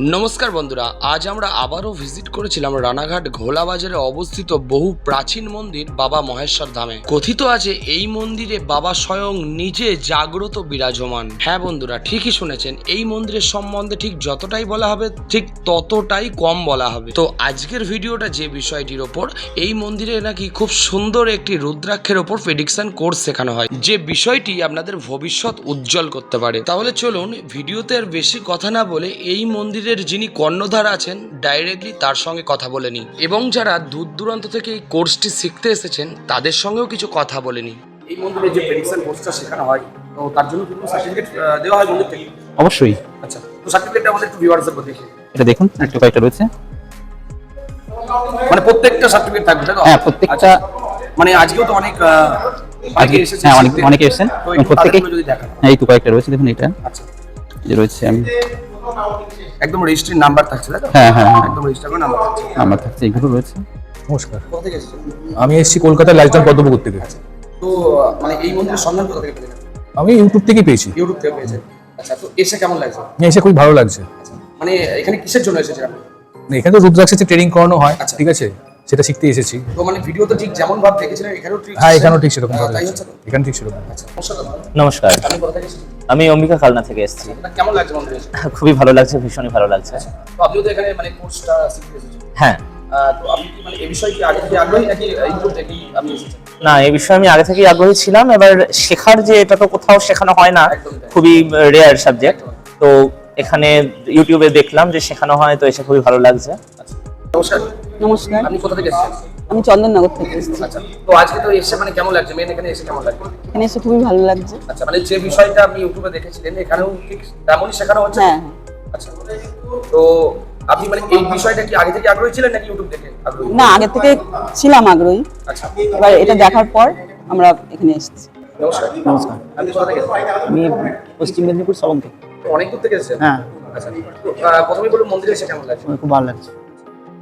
নমস্কার বন্ধুরা, আজ আমরা আবারও ভিজিট করেছিলাম রানাঘাট ঘোলা বাজারে অবস্থিত বহু প্রাচীন মন্দির বাবা মহেশ্বর ধামে। কথিত আছে, এই মন্দিরে বাবা স্বয়ং নিজে জাগ্রত বিরাজমান। হ্যাঁ বন্ধুরা, ঠিকই শুনেছেন, এই মন্দিরের সম্বন্ধে ঠিক যতটাই বলা হবে, ঠিক ততটাই কম বলা হবে। তো আজকের ভিডিওটা যে বিষয়টির ওপর, এই মন্দিরে নাকি খুব সুন্দর একটি রুদ্রাক্ষের ওপর প্রেডিকশন কোর্স শেখানো হয়, যে বিষয়টি আপনাদের ভবিষ্যৎ উজ্জ্বল করতে পারে। তাহলে চলুন, ভিডিওতে আর বেশি কথা না বলে এই মন্দিরের যিনি কর্ণধার আছেন ডাইরেক্টলি তার সঙ্গে কথা বলে নিই এবং যারা দূর দূরান্ত থেকে এই কোর্সটি শিখতে এসেছেন তাদের সঙ্গেও কিছু কথা বলে নিই এই মন্দিরে যে প্রেডিকশন কোর্সটা শেখানো হয় তো তার জন্য কি কোনো সার্টিফিকেট দেওয়া হয় মন্দির থেকে? অবশ্যই। আচ্ছা তো সার্টিফিকেটটা আমাদের একটু দেখি এটা দেখুন একটু কয়েকটা রয়েছে। মানে প্রত্যেকটা সার্টিফিকেট থাকবে তাই তো? হ্যাঁ, প্রত্যেকটা- আচ্ছা, মানে আজকেও তো অনেক আজকে এসেছে হ্যাঁ অনেক অনেকে এসেছেন। প্রত্যেকে হ্যাঁ। এই তো কয়েকটা রয়েছে দেখুন এটা। আচ্ছা। যে রয়েছে আমি একদম রেজিস্ট্রি নাম্বার থাকছে তাই তো? হ্যাঁ, হ্যাঁ, হ্যাঁ। একদম রেজিস্টার নাম্বার থাকছে। নাম্বার থাকছে এইগুলো রয়েছে? নমস্কার। কোথা থেকে এসেছেন? আমি এসেছি কলকাতার লাইজডন পদ্মপুকুর থেকে। তো মানে এই মন্দিরের সন্ধান কোথা থেকে পেলেন? আমি ইউটিউব থেকেই পেয়েছি। ইউটিউব থেকে পেয়েছেন। আচ্ছা তো এসে কেমন লাগছে? এসে খুব ভালো লাগছে। আচ্ছা মানে এখানে কিসের জন্য এসেছেন আপনি? এখানে তো রুদ্রাক্ষে ট্রেনিং করানো হয় আচ্ছা। ঠিক আছে? সেটা শিখতে এসেছি। তো মানে ভিডিও তো ঠিক যেমন ভাব দেখেছিলেন এখানেও ঠিক হ্যাঁ এখানেও ঠিক সেরকম ভাবে। হচ্ছে তো? এখানে ঠিক সেরকম আচ্ছা নমস্কার। আমি অম্বিকা কালনা থেকে এসেছি। কেমন লাগছে মন্দিরে খুবই ভালো লাগছে ভীষণই ভালো লাগছে। তো আপনিও তো এখানে মানে কোর্সটা শিখতে এসেছেন। হ্যাঁ। তো আপনি কি মানে এই বিষয়ে কি আগে থেকে আগ্রহী নাকি ইউটিউব থেকেই আপনি এসেছেন? না এই বিষয়ে আমি আগে থেকেই আগ্রহী ছিলাম। এবার শেখার যে এটা তো কোথাও শেখানো হয় না খুবই রেয়ার সাবজেক্ট তো এখানে ইউটিউবে দেখলাম যে শেখানো হয় তো এসে খুবই ভালো লাগছে। নমস্কার। নমস্কার। আপনি কোথা থেকে এসেছেন? আমি চন্দননগর থেকে এসেছি। আচ্ছা তো আজকে তো এসে মানে কেমন লাগছে? মেন এখানে এসে কেমন লাগছে? এখানে এসে খুবই ভালো লাগছে। আচ্ছা মানে যে বিষয়টা আপনি ইউটিউবে দেখেছিলেন এখানেও ঠিক তেমনই শেখানো হচ্ছে? হ্যাঁ আচ্ছা তো আপনি মানে এই বিষয়টা কি আগে থেকে আগ্রহী ছিলেন নাকি ইউটিউব দেখে আগ্রহী? না আগে থেকে ছিলাম আগ্রহী। আচ্ছা। এবার এটা দেখার পর আমরা এখানে এসেছি। নমস্কার। নমস্কার। আপনি কোথা থেকে আমি পশ্চিম মেদিনীপুর সবং থেকে। অনেক দূর থেকে এসেছেন? হ্যাঁ। আচ্ছা প্রথমেই বলুন মন্দিরে এসে কেমন লাগছে? খুব ভালো লাগছে।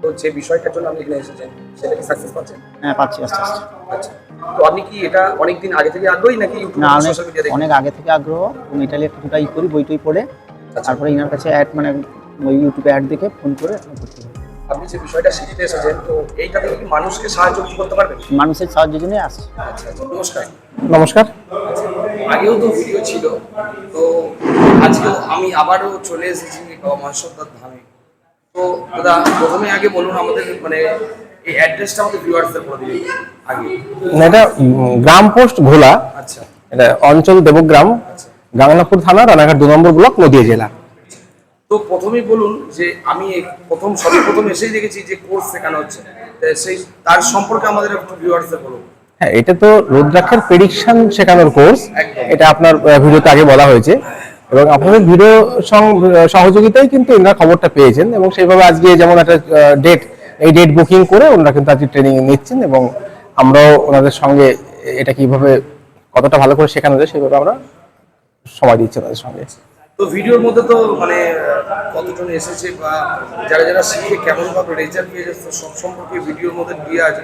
তো যে বিষয়টার জন্য আপনি এখানে এসেছেন সেটা কি সাকসেস পাচ্ছেন? হ্যাঁ পাচ্ছি আস্তে আস্তে। আচ্ছা। তো আপনি কি এটা অনেকদিন আগে থেকে আগ্রহী নাকি ইউটিউব না অনেক সোশ্যাল মিডিয়া দেখে? অনেক আগে থেকে আগ্রহ। এবং ইটালি কিছুটা ই করি বই টই পড়ে। আচ্ছা। তারপরে ইনার কাছে অ্যাড মানে ওই ইউটিউবে অ্যাড দেখে ফোন করে আমি আপনি যে বিষয়টা শিখতে এসেছেন তো এইটা থেকে কি মানুষকে সাহায্য করতে পারবেন? মানুষের সাহায্যের জন্যই আসছে। আচ্ছা আচ্ছা নমস্কার। নমস্কার। আগেও তো ভিডিও ছিল তো আজকেও আমি আবারও চলে এসেছি মহেশ্বরদার ধামে। তো দাদা প্রথমে আগে বলুন আমাদের মানে এই অ্যাড্রেসটা আমাদের ভিউয়ার্সদের করে দিন আগে। এটা গ্রাম পোস্ট ঘোলা আচ্ছা। এটা অঞ্চল দেবগ্রাম গাংনাপুর থানা রানাঘাট দু নম্বর ব্লক নদিয়া জেলা। তো প্রথমেই বলুন যে আমি প্রথম সবই প্রথম এসেই দেখেছি যে কোর্স শেখানো হচ্ছে। সেই তার সম্পর্কে আমাদের একটু ভিউয়ার্সদের বলুন। হ্যাঁ এটা তো রুদ্রাক্ষের প্রেডিকশন শেখানোর কোর্স এটা আপনার ভিডিওতে আগে বলা হয়েছে। এবং আপনাদের ভিডিও সহযোগিতায় কিন্তু এনারা খবরটা পেয়েছেন এবং সেইভাবে আজকে যেমন একটা ডেট এই ডেট বুকিং করে ওনারা কিন্তু আজকে ট্রেনিং নিচ্ছেন এবং আমরাও ওনাদের সঙ্গে এটা কীভাবে কতটা ভালো করে শেখানো যায় সেইভাবে আমরা সময় দিচ্ছি ওনাদের সঙ্গে তো ভিডিওর মধ্যে তো মানে কতজন এসেছে বা যারা যারা শিখে কেমন ভাবে রেজাল্ট পেয়েছে সব সম্পর্কে ভিডিওর মধ্যে দিয়ে আছে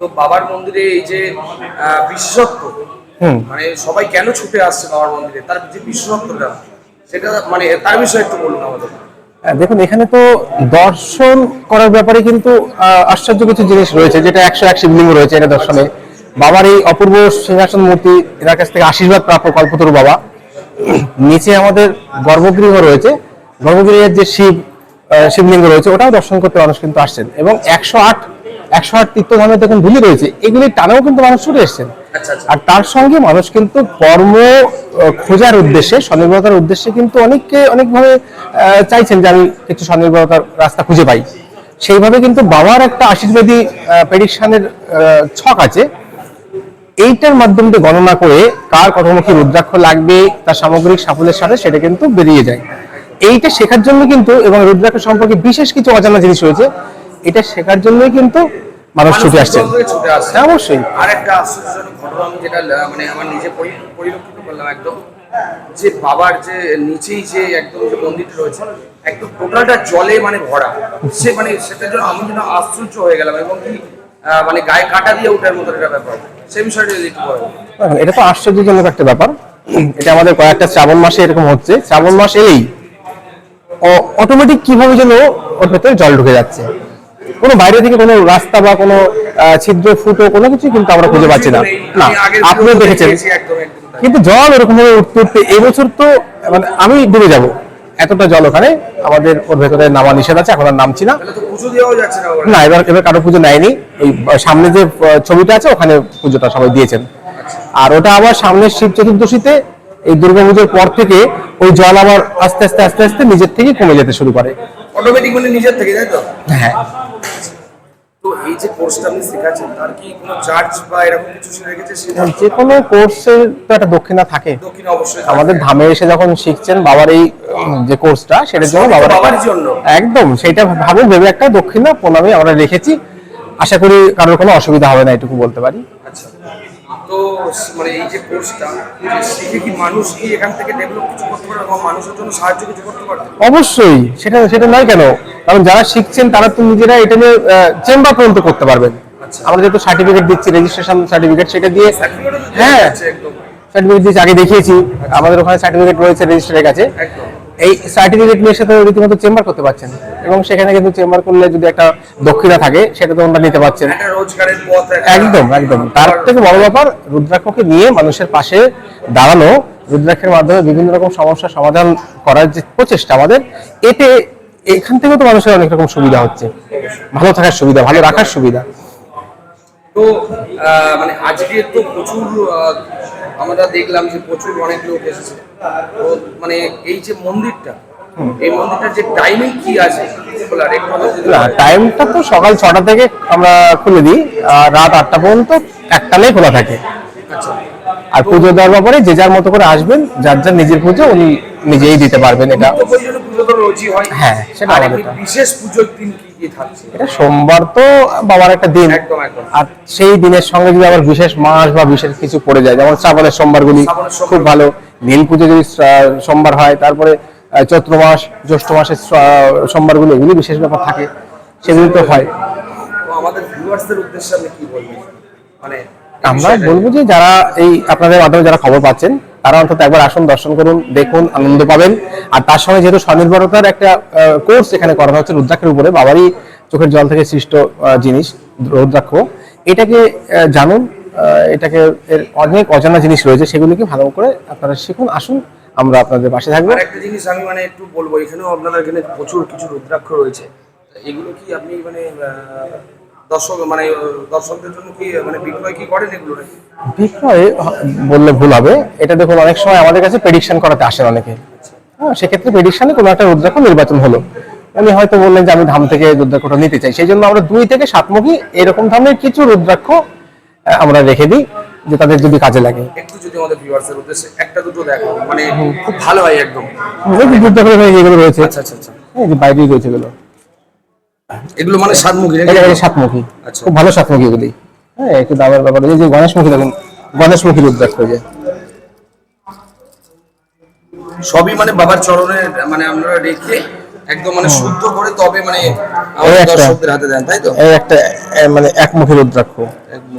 তো বাবার মন্দিরে এই যে বিশেষত্ব। মানে সবাই কেন ছুটে আসছে বাবার মন্দিরে? তার যে বিশেষত্বটা সেটা মানে তার বিষয়ে একটু বলুন আমাদের। হ্যাঁ, দেখুন এখানে তো দর্শন করার ব্যাপারে কিন্তু আশ্চর্য কিছু জিনিস রয়েছে যেটা একশো এক শিবলিঙ্গ রয়েছে এটা দর্শনে। বাবার এই অপূর্ব সিংহাসন মূর্তি এনার কাছ থেকে আশীর্বাদ প্রাপ্য কল্পতরু বাবা। নিচে আমাদের গর্ভগৃহ রয়েছে। গর্ভগৃহের যে শিব শিবলিঙ্গ রয়েছে ওটাও দর্শন করতে মানুষ কিন্তু আসছেন। এবং একশো আট একশো আট তীর্থধামে দেখুন ধুলি রয়েছে। এগুলি টানেও কিন্তু মানুষ ছুটে এসছেন। আর তার সঙ্গে মানুষ কিন্তু কর্ম খোঁজার উদ্দেশ্যে স্বনির্ভরতার উদ্দেশ্যে কিন্তু অনেককে অনেকভাবে চাইছেন যে আমি কিছু স্বনির্ভরতার রাস্তা খুঁজে পাই। সেইভাবে কিন্তু বাবার একটা আশীর্বাদী প্রেডিকশনের ছক আছে। এইটার মাধ্যমে দিয়ে গণনা করে কার কর্মমুখী রুদ্রাক্ষ লাগবে তার সামগ্রিক সাফল্যের সাথে সেটা কিন্তু বেরিয়ে যায়। এইটা শেখার জন্য কিন্তু এবং রুদ্রাক্ষ সম্পর্কে বিশেষ কিছু অজানা জিনিস রয়েছে এটা শেখার জন্যই কিন্তু মানুষ ছুটে আসছে। হ্যাঁ, অবশ্যই। আর একটা আশ্চর্যজনক আমি যেটা মানে আমার নিজে পরিলক্ষিত করলাম একদম, যে বাবার যে নিচেই যে একদম যে মন্দিরটা রয়েছে, একদম টোটালটা জলে মানে ভরা। সে মানে সেটার জন্য আমি যেন আশ্চর্য হয়ে গেলাম এবং কি মানে গায়ে কাটা দিয়ে ওঠার মতো একটা ব্যাপার। সে বিষয়টা যদি এটা তো আশ্চর্যজনক একটা ব্যাপার। এটা আমাদের কয়েকটা শ্রাবণ মাসে এরকম হচ্ছে। শ্রাবণ মাস এলেই অটোমেটিক কীভাবে যেন ওর ভেতরে জল ঢুকে যাচ্ছে। কোনো বাইরে থেকে কোনো রাস্তা বা কোনো ছিদ্র ফুটো কোনো কিছু কিন্তু আমরা খুঁজে পাচ্ছি না। না আপনিও দেখেছেন। কিন্তু জল ওরকম ভাবে উঠতে উঠতে এবছর তো মানে আমি ডুবে যাব। এতটা জল ওখানে আমাদের ওর ভেতরে নামা নিষেধ আছে এখন আর নামছি না। না এবার এবার কারও পুজো নেয়নি। এই সামনে যে ছবিটা আছে ওখানে পুজোটা সবাই দিয়েছেন। আর ওটা আবার সামনের শিব চতুর্দশীতে এই দুর্গাপুজোর পর থেকে ওই জল আবার আস্তে আস্তে আস্তে আস্তে নিজের থেকে কমে যেতে শুরু করে। অটোমেটিক মানে নিজের থেকে তাই তো? হ্যাঁ। যে কোর্সটা আপনি শেখাচ্ছেন তার কি কোনো চার্জ বা এরকম কিছু রেখেছে যে কোনো কোর্সের তো একটা দক্ষিণা থাকে। দক্ষিণ অবশ্যই আমাদের ধামে এসে যখন শিখছেন বাবার এই যে কোর্সটা সেটার জন্য বাবার জন্য। একদম সেটা ভাবে ভেবে একটা দক্ষিণা প্রণামে আমরা রেখেছি। আশা করি কারোর কোনো অসুবিধা হবে না এটুকু বলতে পারি। আচ্ছা। তো মানে এই যে কোর্সটা শিখে কি মানুষ কি এখান থেকে ডেভেলপ কিছু করতে পারবে বা মানুষের জন্য সাহায্য কিছু করতে পারবে অবশ্যই সেটা সেটা নয় কেন? কারণ যারা শিখছেন তারা তো নিজেরা এটা নিয়ে চেম্বার পর্যন্ত করতে পারবেন। আমরা যেহেতু সার্টিফিকেট দিচ্ছি রেজিস্ট্রেশন সার্টিফিকেট সেটা দিয়ে হ্যাঁ সার্টিফিকেট দিয়েছি আগে দেখিয়েছি। আমাদের ওখানে সার্টিফিকেট রয়েছে রেজিস্ট্রারের কাছে। এই সার্টিফিকেট নিয়ে সাথে রীতিমতো চেম্বার করতে পারছেন। এবং সেখানে কিন্তু চেম্বার করলে যদি একটা দক্ষিণা থাকে সেটা তো ওনারা নিতে পারছেন। একদম একদম। তার থেকে বড় ব্যাপার রুদ্রাক্ষকে নিয়ে মানুষের পাশে দাঁড়ানো রুদ্রাক্ষের মাধ্যমে বিভিন্ন রকম সমস্যার সমাধান করার যে প্রচেষ্টা আমাদের এতে এখান থেকে তো মানুষের অনেক রকম সুবিধা হচ্ছে। ভালো থাকার সুবিধা ভালো রাখার সুবিধা। তো মানে আজকে তো প্রচুর আমরা দেখলাম যে প্রচুর অনেক লোক এসেছে। তো মানে এই যে মন্দিরটা এই মন্দিরটার যে টাইমিং কি আছে। টাইমটা তো সকাল ছটা থেকে আমরা খুলে দিই আর রাত আটটা পর্যন্ত একটানেই খোলা থাকে। আচ্ছা। আর পুজো দেওয়ার পরে যে যার মতো করে আসবেন যার যার নিজের পুজো উনি নিজেই দিতে পারবেন এটা। পুজো তো রোজই হয়? হ্যাঁ, সেটা বিশেষ পুজোর দিন কি কি থাকছে? এটা সোমবার তো বাবার একটা দিন। একদম, একদম। আর সেই দিনের সঙ্গে যদি আবার বিশেষ মাস বা বিশেষ কিছু পড়ে যায় যেমন শ্রাবণের সোমবারগুলি খুব ভালো। নীল পুজো যদি সোমবার হয় তারপরে চৈত্র মাস জ্যৈষ্ঠ মাসের সোমবারগুলো এগুলি বিশেষ ব্যাপার থাকে। সেগুলি তো হয়। তো আমাদের ভিউয়ার্সদের উদ্দেশ্যে আপনি কি বলবেন? মানে আমরা বলব যে যারা এই আপনাদের মাধ্যমে যারা খবর পাচ্ছেন, তারা অন্তত একবার আসুন, দর্শন করুন, দেখুন, আনন্দ পাবেন। আর তার সঙ্গে যেহেতু স্বনির্ভরতার একটা কোর্স এখানে করানো হচ্ছে রুদ্রাক্ষের উপরে, বাবারই চোখের জল থেকে সৃষ্ট জিনিস, রুদ্রাক্ষ। এটাকে জানুন এটাকে এর অনেক অজানা জিনিস রয়েছে, সেগুলিকে ভালো করে আপনারা শিখুন, আসুন, আমরা আপনাদের পাশে থাকব। একটা জিনিস আমি মানে একটু বলব, এখানেও আপনাদের এখানে প্রচুর কিছু রুদ্রাক্ষ রয়েছে। এগুলো কি আপনি মানে দর্শক মানে দর্শকদের জন্য কি মানে বিক্রয় কি করেন এগুলো বিক্রয় বললে ভুল হবে। এটা দেখুন অনেক সময় আমাদের কাছে প্রেডিকশন করাতে আসেন অনেকে। হ্যাঁ সেক্ষেত্রে প্রেডিকশনে কোনো একটা রুদ্রাক্ষ নির্বাচন হলো। উনি হয়তো বললেন যে আমি ধাম থেকে রুদ্রাক্ষটা নিতে চাই। সেই জন্য আমরা দুই থেকে সাতমুখী এরকম ধরনের কিছু রুদ্রাক্ষ আমরা রেখে দিই যে তাদের যদি কাজে লাগে। একটু যদি আমাদের ভিউয়ার্সের উদ্দেশ্যে একটা দুটো দেখো মানে খুব ভালো হয় একদম। রুদ্রাক্ষ যেগুলো রয়েছে। আচ্ছা আচ্ছা আচ্ছা। এই যে বাইরেই রয়েছে এগুলো। এগুলো মানে সাতমুখী এটা সাতমুখী। আচ্ছা। খুব ভালো সাতমুখী এগুলি। হ্যাঁ একটু দামের ব্যাপার। এই যে গণেশমুখী দেখুন গণেশমুখী রুদ্রাক্ষ যে সবই মানে বাবার চরণে মানে আমরা রেখে একদম মানে শুদ্ধ করে তবে মানে আমাদের দর্শকদের হাতে দেন তাই তো? এই একটা মানে একমুখী রুদ্রাক্ষ একদম।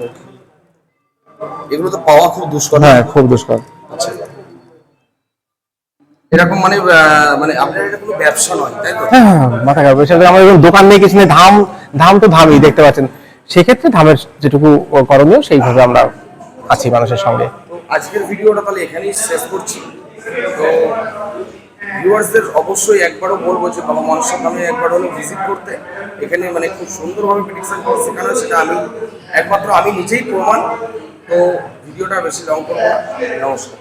এগুলো তো পাওয়া খুব দুষ্কর। হ্যাঁ খুব দুষ্কর। আচ্ছা। এরকম মানে মানে আপনার এটা কোনো ব্যবসা নয় তাই তো? হ্যাঁ হ্যাঁ, মাথা খারাপ। সেটা আমাদের কোনো দোকান নেই কিছু নেই ধাম ধাম তো ধামই দেখতে পাচ্ছেন। সেক্ষেত্রে ধামের যেটুকু করণীয় সেইভাবে আমরা আছি মানুষের সঙ্গে। আজকের ভিডিওটা তাহলে এখানেই শেষ করছি। তো ভিউয়ার্সদের অবশ্যই একবারও বলব যে বাবা মনসার নামে একবার হলেও ভিজিট করতে। এখানে মানে খুব সুন্দরভাবে প্রেডিকশন করে শেখানো সেটা আমি একমাত্র আমি নিজেই প্রমাণ। তো ভিডিওটা বেশি লং করব নমস্কার।